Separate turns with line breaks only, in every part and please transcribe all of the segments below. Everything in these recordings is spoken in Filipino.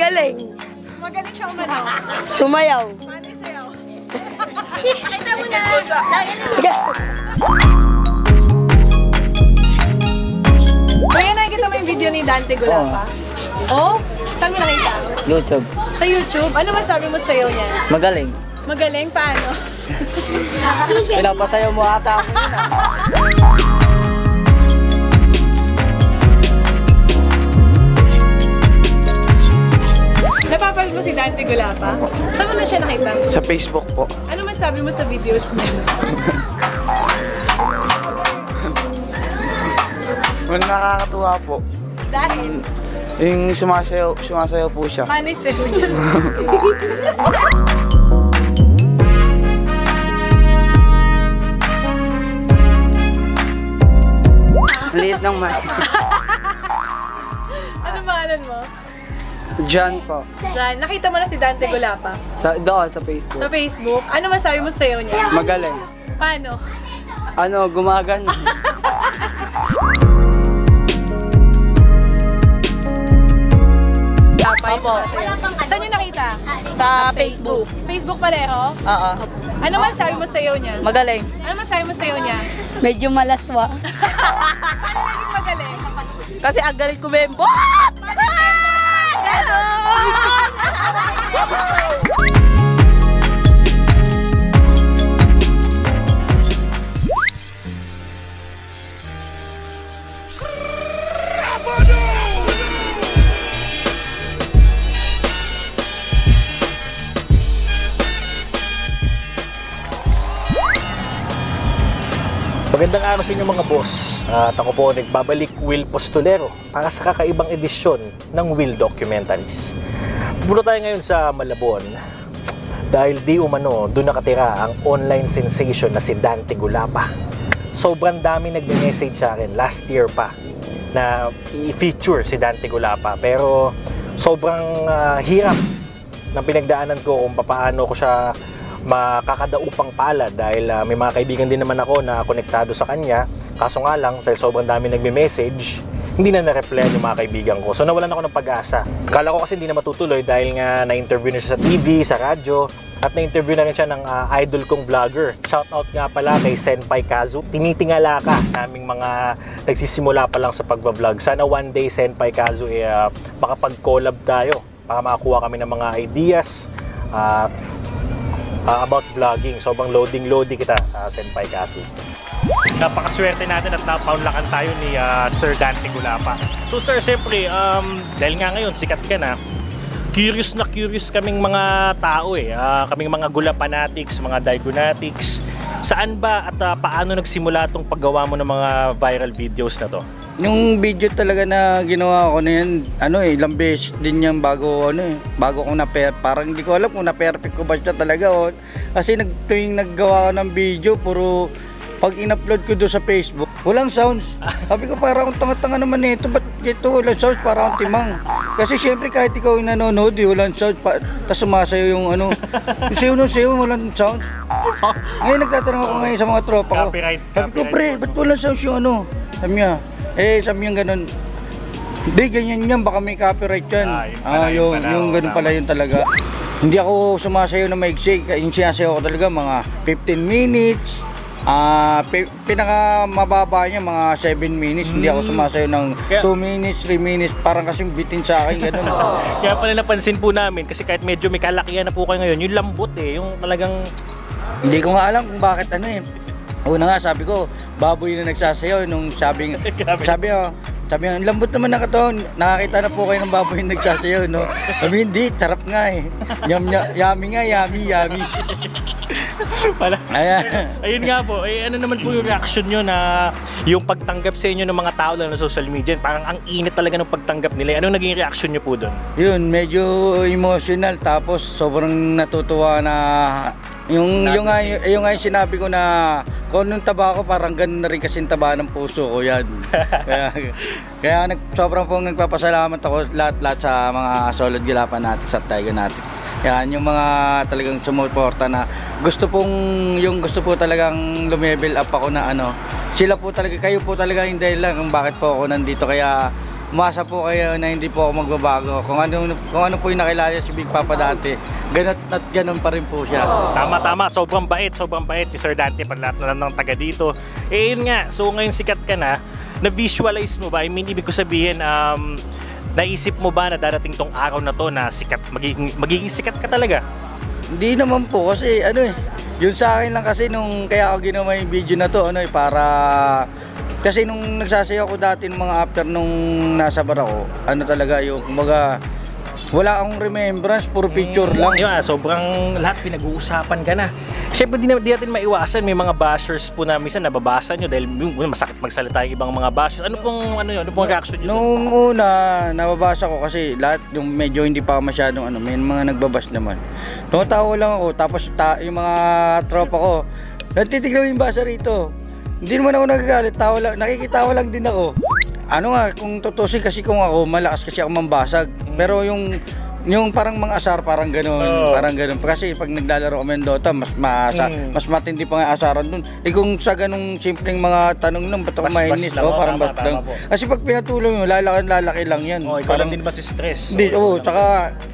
Magaling.
Magaling siya umano.
Sumayaw.
Paano sayaw? Pakita mo na. Kuya, nakikita mo yung video ni Dante Gulapa? Oh. Saan mo nakita?
YouTube.
Sa YouTube? Ano masabi mo sa niya?
Magaling.
Magaling? Paano?
Pinapasayaw mo ata ako yun ah.
Dante Gulapa? Saan mo na siya nakita?
Sa Facebook po.
Ano masabi mo sa videos niya?
Well, nakakatuwa po.
Dahil,
Yung sumasayaw, sumasayaw po siya.
paano yung?
Liit ng man.
Ano pangalan mo?
John po.
Diyan, nakita mo na si Dante Gulapa
Sa, doon sa Facebook.
sa Facebook. Ano masabi mo sa niya?
Magaling.
Paano?
Ano, gumagana.
Opo. Saan niyo nakita?
Sa Facebook.
Facebook pareho?
Oo.
Ano man sabi mo sa niya?
Magaling.
Ano man sabi mo sa niya?
Medyo malaswa.
Naging magaling.
Kasi ang galing kumembo.
luôn araw sa inyo mga boss. At ako po nagbabalik Will Postolero para sa kakaibang edisyon ng Will Documentaries. Pupunta tayo ngayon sa Malabon dahil di umano doon nakatira ang online sensation na si Dante Gulapa. Sobrang dami nagme-message sa akin last year pa na i-feature si Dante Gulapa pero sobrang ah, hirap ng pinagdaanan ko kung paano ko siya makakadaupang pala dahil ah, may mga kaibigan din naman ako na konektado sa kanya. Kaso nga lang, dahil sobrang dami nagme-message, hindi na na-reply yung mga kaibigan ko. So nawalan ako ng pag-asa. Kala ko kasi hindi na matutuloy dahil nga na-interview na siya sa TV, sa radyo, at na-interview na rin siya ng ah, idol kong vlogger. Shoutout nga pala kay Senpai Kazu. Tinitingala ka naming mga nagsisimula pa lang sa pagbablog. Sana one day Senpai Kazu eh, ah, makapag-collab tayo para makakuha kami ng mga ideas, ah, uh, about vlogging. Sobrang loading-loading kita, uh, Senpai Kasu. Napakaswerte natin at napaunlakan tayo ni ah, Sir Dante Gulapa. So sir, siyempre, um, dahil nga ngayon sikat ka na, curious na curious kaming mga tao eh. Ah, kaming mga gulapanatics, mga diagonatics. Saan ba at ah, paano nagsimula itong paggawa mo ng mga viral videos na to?
Yung video talaga na ginawa ko na yan, ano eh, ilang beses din yan bago, ano eh, bago ko na per, parang hindi ko alam kung na-perfect ko ba siya talaga. Oh. Kasi nag, tuwing naggawa ko ng video, puro pag in-upload ko doon sa Facebook, walang sounds. Sabi ko parang akong tanga-tanga naman nito, ba't ito walang sounds, parang akong timang. Kasi syempre kahit ikaw yung nanonood, eh, walang sounds, pa, tapos sumasayo yung ano, yung sayo nung sayo, walang sounds. Ngayon nagtatanong ako ngayon sa mga tropa ko.
Copyright,
Sabi ko, pre, ba't walang sounds yung ano? Sabi niya, eh, sabi niya ganun. Hindi, ganyan yan, baka may copyright yan.
Ah, yun pala,
Ah,
yun
yung,
pala,
yung ganun pala yun talaga. Hindi ako sumasayo na maigsi. Yung sinasayaw ko talaga mga 15 minutes. Ah, pi- pinaka mababa niya mga 7 minutes. Hindi ako sumasayo ng
Hmm. Kaya-
2 minutes, 3 minutes. Parang kasi bitin sa akin ganun.
Kaya pala napansin po namin kasi kahit medyo may kalakihan na po kayo ngayon, yung lambot eh, yung talagang
Hindi ko nga alam kung bakit ano eh. Una nga sabi ko, baboy na nagsasayaw nung sabi
Grabe.
sabi ko, sabi "Ang lambot naman na katawan. Nakakita na po kayo ng baboy na nagsasayaw, no? Sabi hindi, sarap nga eh. Yum, yum, yummy nga, yummy, yummy.
pala.
Ayan.
Ayun nga po, eh, ano naman po yung reaction nyo na yung pagtanggap sa inyo ng mga tao lang sa social media, parang ang init talaga ng pagtanggap nila. Anong naging reaction nyo po doon?
Yun, medyo emotional tapos sobrang natutuwa na yung yung nga yung nga yung sinabi ko na kung nung taba ko parang ganun na rin kasi taba ng puso ko yan. kaya kaya nag, sobrang pong nagpapasalamat ako lahat-lahat sa mga solid gilapan natin sa Tiger natin. Yan yung mga talagang sumuporta na gusto pong yung gusto po talagang lumevel up ako na ano. Sila po talaga kayo po talaga yung dahilan kung bakit po ako nandito kaya umasa po kayo na hindi po ako magbabago. Kung ano, kung ano po yung nakilala si Big Papa dati, ganun at ganun pa rin po siya.
Tama, tama. Sobrang bait, sobrang bait ni Sir Dante pag lahat na ng taga dito. Eh, yun nga. So, ngayon sikat ka na. Na-visualize mo ba? I mean, ibig ko sabihin, um, naisip mo ba na darating tong araw na to na sikat, magiging, magiging sikat ka talaga?
Hindi naman po kasi ano eh, yun sa akin lang kasi nung kaya ako ginawa yung video na to ano eh para kasi nung nagsasayaw ko dati ng mga after nung nasa bar ako, ano talaga yung kumbaga wala akong remembrance, puro picture lang.
Yun, ah, sobrang lahat pinag-uusapan ka na. Siyempre, di, na- di natin maiwasan. May mga bashers po na minsan nababasa nyo dahil masakit magsalita yung ibang mga bashers. Ano pong, ano yun? Ano pong reaction nyo?
Nung una, nababasa ko kasi lahat yung medyo hindi pa masyadong ano, may mga nagbabas naman. Tumatawa lang ako, tapos ta- yung mga tropa ko, natitiglaw yung basa rito. Hindi naman ako nagagalit, tawa lang, nakikitawa lang din ako. Ano nga, kung tutusin kasi kung ako, malakas kasi ako mambasag. Pero yung yung parang mga asar parang ganoon,
Oo.
parang ganoon. Kasi pag naglalaro kami ng Dota, mas maasa,
Mm.
mas matindi pa nga asaran dun. Eh kung sa ganung simpleng mga tanong lang, ba't ako
Bas- bas
mainis? Oh,
oh,
parang
tama,
bas lang.
tama.
Kasi pag pinatuloy mo, lalaki lalaki lang yan.
Oh, ikaw lang din ba si stress?
Hindi, oo, tsaka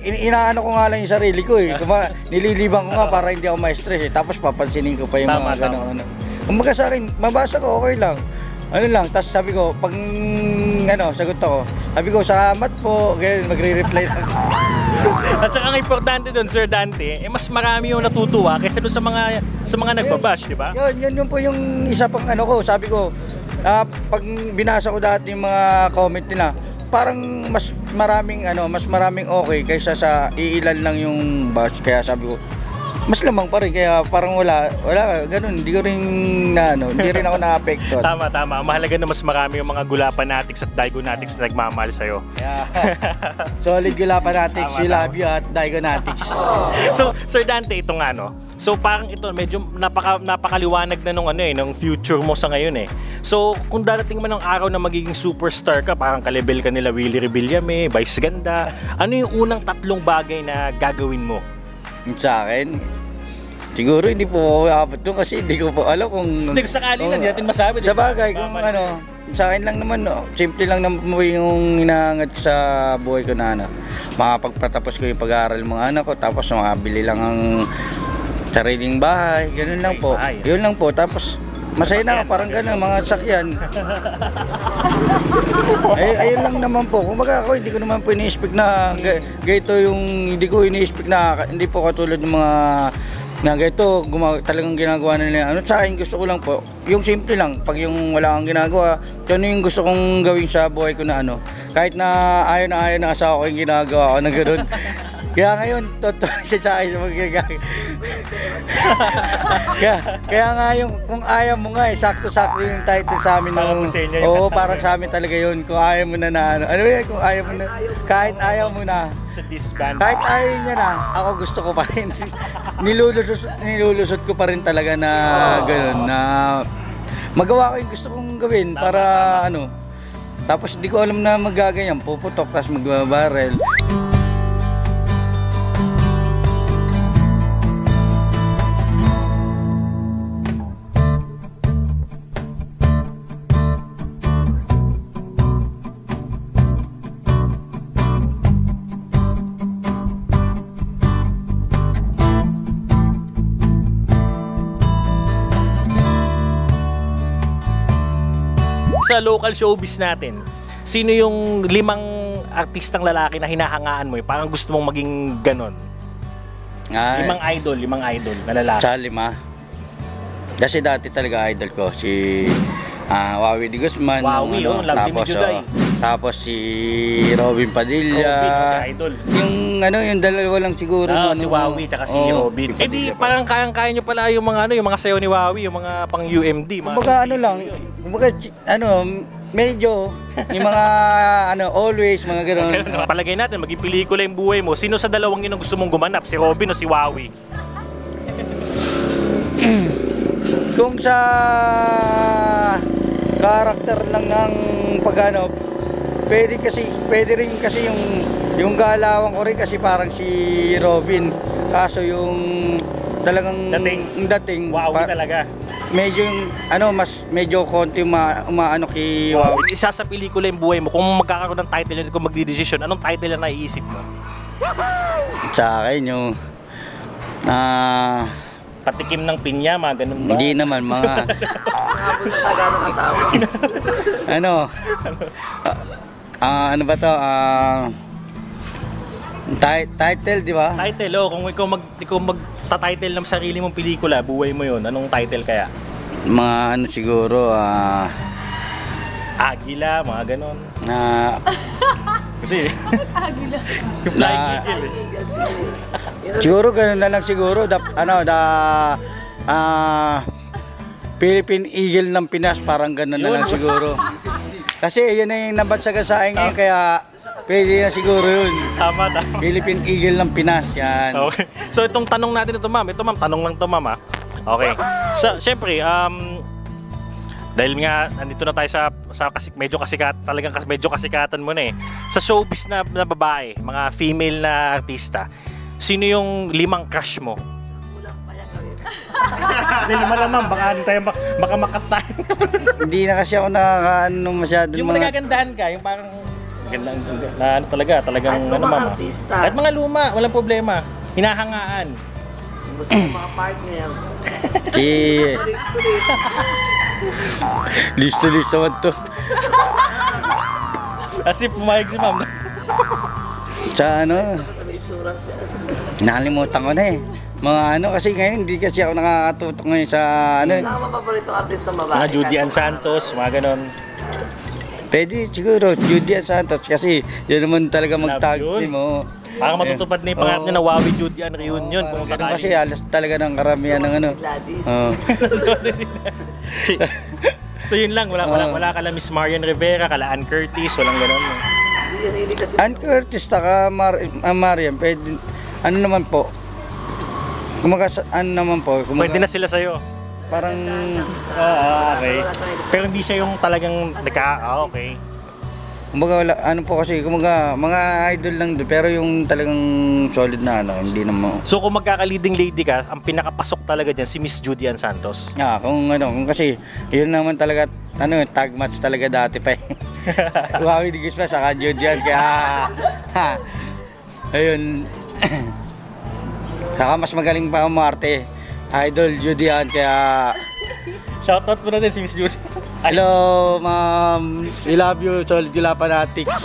in- inaano ko nga lang yung sarili ko eh. Kuma, nililibang ko nga para hindi ako ma-stress eh. Tapos papansinin ko pa yung
Tama,
mga
tama.
gano'n. Ano. Kumbaga sa akin, mabasa ko, okay lang. Ano lang, tapos sabi ko, pag mm, ano, sagot ako, sabi ko, salamat po, ganyan, magre-reply lang.
At saka ang importante doon, Sir Dante, eh, mas marami yung natutuwa kaysa doon sa mga sa mga nagbabash, di ba?
Yun, yun, yun po yung isa pang ano ko, sabi ko, ah, pag binasa ko dati yung mga comment nila, parang mas maraming ano, mas maraming okay kaysa sa iilan lang yung bash. Kaya sabi ko, mas lamang pa rin kaya parang wala wala ganun hindi ko rin na ano hindi rin ako naapektuhan
Tama, tama. Mahalaga na mas marami yung mga gulapanatics at daigonatics na nagmamahal sa'yo.
kaya solid gula fanatics
Tama,
we love you at Digonatics
so, Sir Dante, ito nga, no? So, parang ito, medyo napaka, napakaliwanag na nung ano eh, nung future mo sa ngayon eh. So, kung darating man ang araw na magiging superstar ka, parang kalibel ka nila Willie Rebillame, Vice Ganda, ano yung unang tatlong bagay na gagawin mo?
Sa akin siguro hindi po ako aabot doon kasi hindi ko po alam kung
Hindi, sakali lang,
kung-
hindi natin masabi.
Sa
ba?
bagay, kung ano, sa akin lang naman, no, simple lang naman po yung inaangat ko sa buhay ko na ano, makapagpatapos ko yung pag-aaral ng mga anak ko, tapos makabili lang ang sariling bahay, ganun lang po.
Bahay.
Yun lang po, tapos masaya na parang ganun, mga sakyan. Ay, ayun lang naman po. Kung baga ako, hindi ko naman po ini-expect na ga- ganito yung, hindi ko ini-expect na, hindi po katulad ng mga na ganito, guma- talagang ginagawa na nila. Ano sa akin gusto ko lang po, yung simple lang, pag yung wala kang ginagawa, kung ano yung gusto kong gawin sa buhay ko na ano, kahit na ayaw na ayaw na asawa ko yung ginagawa ko na gano'n. Kaya ngayon, totoo siya sa akin magagawa. kaya, kaya nga yung, kung ayaw mo nga eh, sakto-sakto yung title sa amin.
Para sa inyo yung
Oo, parang sa amin talaga yun. Kung ayaw mo na na ano. Ano yun, kung ayaw mo na, kahit ayaw mo na,
Sa disband.
kahit ayaw niya na, ako gusto ko pa rin. nilulusot, nilulusot ko pa rin talaga na gano'n, na magawa ko yung gusto kong gawin para ano. Tapos hindi ko alam na magaganyan, puputok, tapos magbabarel.
Sa local showbiz natin, sino yung limang artistang lalaki na hinahangaan mo? Yung Parang gusto mong maging ganon.
Ay,
Limang idol, limang idol na lalaki.
sa lima. Kasi dati talaga idol ko si ah Wawi Di Guzman.
Wawi,
nung
oh, love ni
tapos,
Juday.
oh, tapos si Robin Padilla.
Robin, idol.
Yung ano, yung dalawa lang siguro.
Ah,
no,
si
no.
Wawi at si
Oo,
Robin. Eh di parang kayang-kaya nyo pala yung mga ano, yung mga sayo ni Wawi, yung mga pang UMD. Mga
Kumbaga ano lang, kumbaga ano, medyo yung mga ano, always mga gano'n.
Palagay natin, maging pelikula yung buhay mo. Sino sa dalawang yun ang gusto mong gumanap? Si Robin o si Wawi?
Kung sa karakter lang ng pagano, pwede kasi pwede rin kasi yung yung galawan ko rin kasi parang si Robin. Kaso yung talagang
Dating.
yung dating pa-
talaga.
medyo yung, ano, mas medyo konti uma, umaano kay Wow.
Isa sa pelikula yung buhay mo, kung magkakaroon ng title yun, kung magdidesisyon, anong title na naiisip mo?
Sa akin yung, ah,
Patikim ng pinya, mga ganun ba?
hindi naman, mga, ano, ah, ah, ano ba to, ah, ti- title, di ba?
Title, oh, kung ikaw mag ikaw magta-title ng sarili mong pelikula, buhay mo 'yon. Anong title kaya?
Mga ano siguro, ah,
Agila, mga ganun.
na,
Kasi
Agila.
yung flying
Na-
eagle. eh.
siguro ganun na lang siguro, da, ano, da, ah, Philippine Eagle ng Pinas, parang ganun na
Yun.
lang siguro. Kasi yun na yung nabansagan sa akin ngayon, kaya pwede na siguro yun.
Tama, tama.
Philippine Eagle ng Pinas, yan.
Okay. So itong tanong natin ito, ma'am. Ito, ma'am, tanong lang to, ma'am. ah. Okay. So, syempre, um, dahil nga nandito na tayo sa sa kasi, medyo kasikat talagang kas, medyo kasikatan mo na eh. Sa showbiz na, na babae, mga female na artista, sino yung limang crush mo? Hindi, ma'am, baka hindi tayo mak- baka makat tayo.
Hindi na kasi ako nakakaano masyado
yung
mga...
nagagandaan ka, yung parang ganda, na ano talaga, talagang ano ma'am. Kahit mga luma, walang problema. Hinahangaan.
Si... Listo-listo man to.
Kasi pumayag si ma'am.
Sa ano, nakalimutan ko na eh. Mga ano, kasi ngayon hindi kasi ako nakakatutok ngayon sa ano. eh.
Mga Judy Ann Santos, mga ganon.
Pwede siguro, Judy Santos kasi yun naman talaga mag-tag
yun.
team mo.
Parang matutupad na yung pangarap niya na Wawi Judy Ann reunion kung
Ganun
sakali.
kasi alas talaga ng karamihan ng ano. Oo.
so yun lang, wala, wala, wala kala Miss Marian Rivera, kala Ann Curtis, walang ganon. no?
Ann Curtis, taka Mar ah, Mariam, pwede, ano naman po, kumaga, ano naman po, kumaga,
Pwede na sila sa'yo.
parang,
Ah, okay. Pero hindi siya yung talagang nagka, ah, okay.
kumaga, wala, ano po kasi, kumaga, mga idol lang doon, pero yung talagang solid na ano, hindi naman,
So kung magkaka-leading lady ka, ang pinakapasok talaga dyan si Miss Judy Ann Santos.
Ah, kung ano, kung kasi, yun naman talaga, ano, tag match talaga dati pa eh. Wawi di pa, saka Judian, kaya, ha, ayun, saka mas magaling pa ang Marte. Idol Judian, kaya,
Shoutout mo na din si Miss Judy.
hello, ma'am, we love you, solid gila fanatics.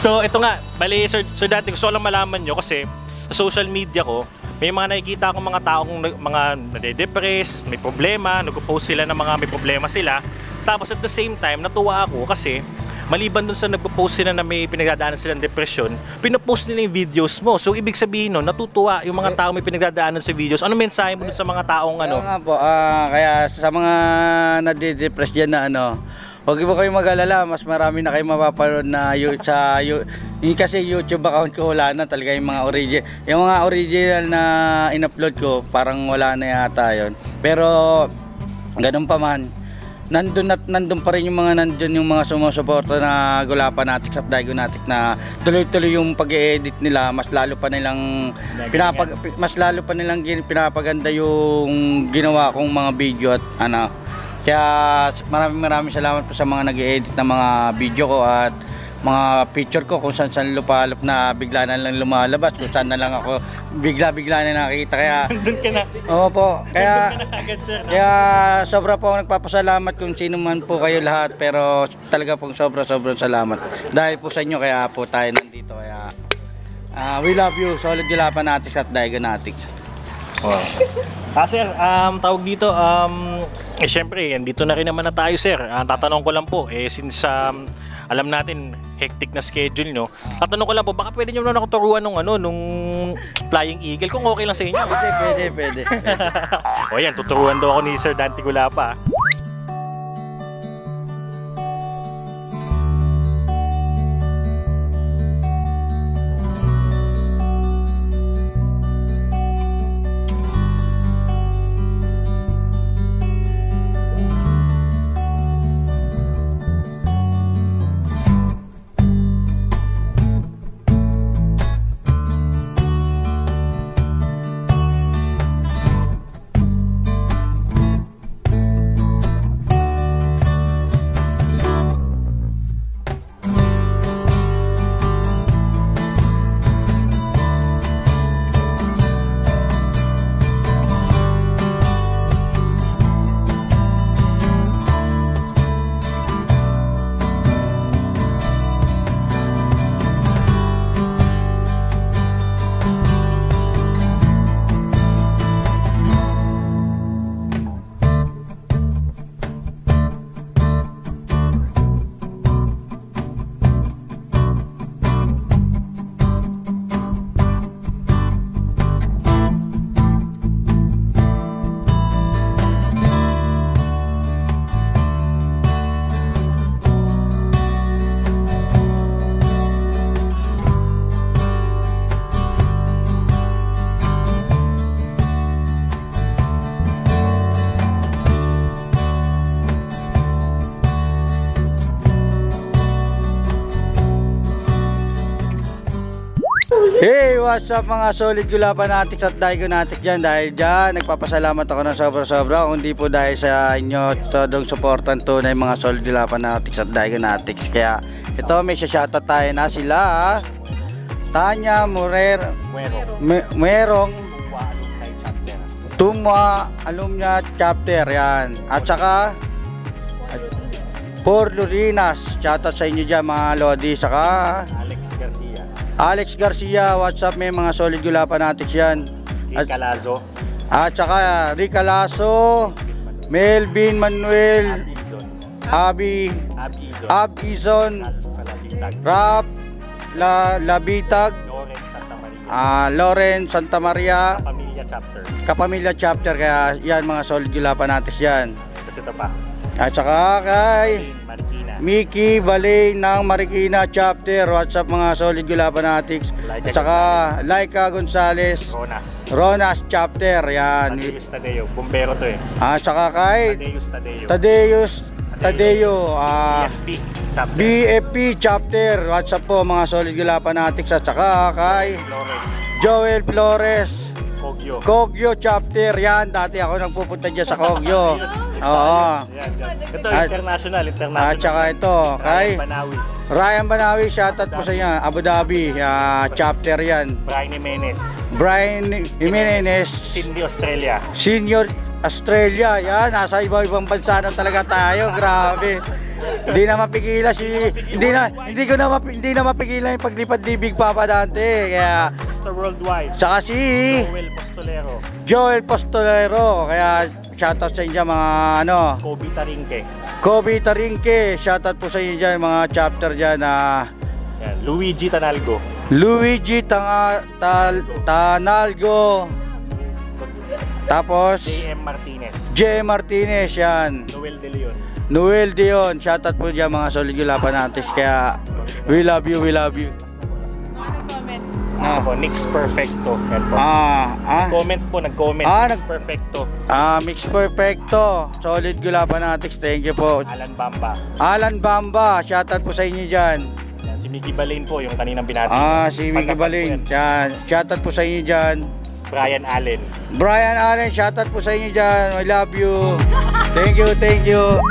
So ito nga, bali sir, so dati gusto lang malaman nyo kasi sa social media ko, may mga nakikita akong mga taong mga nade-depress, may problema, nagpo-post sila ng mga may problema sila. Tapos at the same time, natuwa ako kasi maliban dun sa nagpo-post sila na may pinagdadaanan silang depression, pinopost nila yung videos mo. So ibig sabihin no, natutuwa yung mga tao may pinagdadaanan sa videos. Ano mensahe mo dun sa mga taong ano?
Ano nga po, ah, kaya sa mga nade-depress dyan na ano, huwag po kayong mag-alala, mas marami na kayo mapapanood na yu- sa yu- yung kasi YouTube account ko wala na talaga yung mga original. Yung mga original na in-upload ko, parang wala na yata yun. Pero ganun pa man, nandun at nandun pa rin yung mga nandun yung mga sumusuporta na Gulapanatics at Diagonatics na tuloy-tuloy yung pag-edit nila. Mas lalo pa nilang pinapag mas lalo pa nilang gin- pinapaganda yung ginawa kong mga video at ano. Kaya maraming maraming salamat po sa mga nag-edit ng mga video ko at mga picture ko kung saan saan lupalop na bigla na lang lumalabas kung saan na lang ako bigla-bigla na nakita kaya
Doon ka na.
Oo po kaya
ka na agad sir. no?
kaya sobra po ako nagpapasalamat kung sino man po kayo lahat pero talaga pong sobra sobrang salamat. Dahil po sa inyo kaya po tayo nandito kaya ah, we love you solid Galapanatics at Diagonatics.
Wow. Ah, sir, um, tawag dito, um, eh, syempre, dito na rin naman na tayo, sir. Ah, tatanong ko lang po, eh, since um, alam natin, hectic na schedule, no? Tatanong ko lang po, baka pwede nyo na ako turuan nung, ano, nung Flying Eagle, kung okay lang sa inyo.
Pwede, pwede, pwede.
o yan, tuturuan daw ako ni Sir Dante Gulapa.
What's up mga solid gulapanatics at Daigonatic dyan? Dahil dyan, nagpapasalamat ako ng sobra-sobra. Kung di po dahil sa inyo Todong supportan tunay mga solid gulapanatics at Daigonatics Kaya ito may shoutout tayo na sila Tanya Murer Merong. Tumwa Alumna Chapter yan. At saka Por Lurinas. Shoutout sa inyo dyan mga Lodi. Saka
Alex Garcia.
What's up may mga solid gulapanatics yan
Kate Calazo.
At saka Rica Lasso, Melvin Manuel. Abi,
Alpha Labitag.
Rap, La, Labitag,
Loren Santa Maria.
ah, Loren Santa Maria,
Pamilya Chapter.
Kapamilya Chapter. Kaya yan mga solid gulapan natin yan.
Tapos ito pa.
At saka kay. Mickey Balay ng Marikina Chapter. What's up mga solid gulapan natin?
Laika
At saka Laika Gonzales,
Ronas.
Ronas Chapter. Yan.
Tadeus Tadeo. Bumbero to eh.
At saka kay
Tadeus Tadeo.
Tadeus Tadeo. Ah,
BFP Chapter.
BFP chapter. What's up po mga solid gulapan natin sa tsaka kay
Flores.
Joel Flores.
Kogyo.
Kogyo chapter. Yan, dati ako nagpupunta dyan sa Kogyo. Oo.
Yan, yan. Ito,
At-
international, international.
At saka ito, kay
Ryan Banawis.
Ryan Banawi, shoutout po sa inyo. Abu Dhabi, ah, chapter yan.
Brian Jimenez.
Brian Jimenez,
Cindy Australia.
Senior Australia. Yan, nasa iba-ibang bansa na talaga tayo. Grabe. Hindi na mapigilan si hindi na hindi ko na hindi na mapigilan yung paglipad ni Big Papa Dante. Kaya
Mr. Worldwide.
saka si
Joel Postolero.
Joel Postolero. Kaya shoutout sa inyo mga ano,
Kobe Tarinque.
Kobe Tarinque. Shoutout po sa inyo dyan mga chapter dyan na.
Luigi Tanalgo.
Luigi Tanga, Tal, Tanalgo. Tapos
JM Martinez.
J. Martinez yan.
Noel De Leon.
Noel Dion. Shoutout po dyan mga solid gulapan natin. Kaya we love you, we love you. Ah.
Ako, Nix Perfecto. Yan po.
Ah, ah.
Comment po, nag-comment.
Ah,
Nix Perfecto.
Ah, mix perfecto. Solid gulapan natin. Thank you po.
Alan Bamba.
Alan Bamba, shoutout po sa inyo dyan.
Yan, si Mickey Balain po, yung kaninang binati.
Ah, si Mickey Balin. Shoutout po sa inyo dyan.
Brian Allen.
Brian Allen, shoutout po sa inyo dyan. I love you. Thank you, thank you.